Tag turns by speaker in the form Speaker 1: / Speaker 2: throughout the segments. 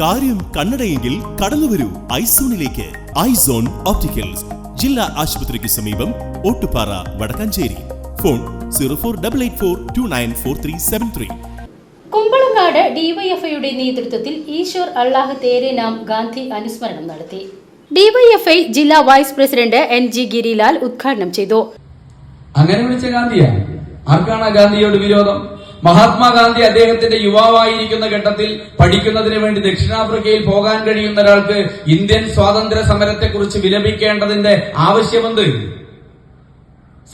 Speaker 1: കാര്യം കണ്ണടയെങ്കിൽ കടന്നുവരൂ ഐസോണിലേക്ക്. Eyes on opticals. ജില്ലാ ആശുപത്രിക്ക് സമീപം Ottupara Vadakkanchery. Phone zero four double eight four two nine four three seven three.
Speaker 2: Kumbalangad ഡിവൈഎഫ്ഐയുടെ നേതൃത്വത്തിൽ ഈശ്വർ അള്ളാഹ് തേരെ നാം ഗാന്ധി അനുസ്മരണം നടത്തി. ഡിവൈഎഫ്ഐ ജില്ലാ vice president N G Girilal ഉദ്ഘാടനം ചെയ്തു.
Speaker 3: അങ്ങനെ വിളിച്ച ഗാന്ധിയാണ്. ആർക്കാണ് ഗാന്ധിയോട് വിരോധം? മഹാത്മാഗാന്ധി അദ്ദേഹത്തിന്റെ യുവാവായിരിക്കുന്ന ഘട്ടത്തിൽ പഠിക്കുന്നതിന് വേണ്ടി ദക്ഷിണാഫ്രിക്കയിൽ പോകാൻ കഴിയുന്ന ഒരാൾക്ക് ഇന്ത്യൻ സ്വാതന്ത്ര്യ സമരത്തെക്കുറിച്ച് വിലപിക്കേണ്ടതിന്റെ ആവശ്യമെന്ത്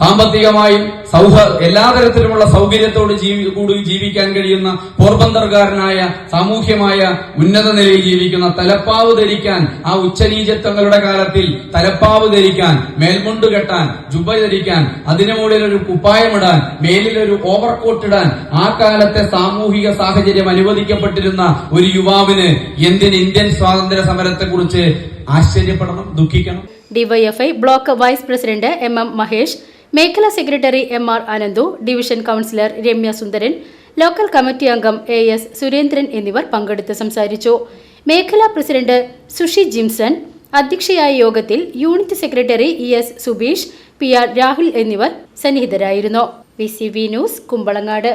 Speaker 3: സാമ്പത്തികമായും സൗഹ എല്ലാ തരത്തിലുമുള്ള സൗകര്യത്തോട് ജീവി കൂടി ജീവിക്കാൻ കഴിയുന്ന പോർബന്ദർകാരനായ സാമൂഹ്യമായ ഉന്നത നിലയിൽ ജീവിക്കുന്ന തലപ്പാവ് ധരിക്കാൻ ആ ഉച്ചനീചത്വങ്ങളുടെ കാലത്തിൽ തലപ്പാവ് ധരിക്കാൻ മേൽമുണ്ട് കെട്ടാൻ ജുബ ധരിക്കാൻ അതിനു മുകളിൽ ഒരു കുപ്പായമിടാൻ മേലിൽ ഒരു ഓവർകോട്ട് ഇടാൻ ആ കാലത്തെ സാമൂഹിക സാഹചര്യം അനുവദിക്കപ്പെട്ടിരുന്ന ഒരു യുവാവിന് എന്തിന് ഇന്ത്യൻ സ്വാതന്ത്ര്യ സമരത്തെക്കുറിച്ച് ആശ്ചര്യപ്പെടണം ദുഃഖിക്കണം?
Speaker 2: DYFI block vice president M M Mahesh മേഖലാ secretary M R Ananthu division councillor Ramya Sundaran local committee അംഗം എ എസ് സുരേന്ദ്രൻ എന്നിവർ പങ്കെടുത്ത് സംസാരിച്ചു. മേഖലാ പ്രസിഡന്റ് സുഷി ജിംസൺ അധ്യക്ഷയായ യോഗത്തിൽ unit secretary E S Subeesh P R Rahul എന്നിവർ സന്നിഹിതരായിരുന്നു. B C V news Kumbalangad.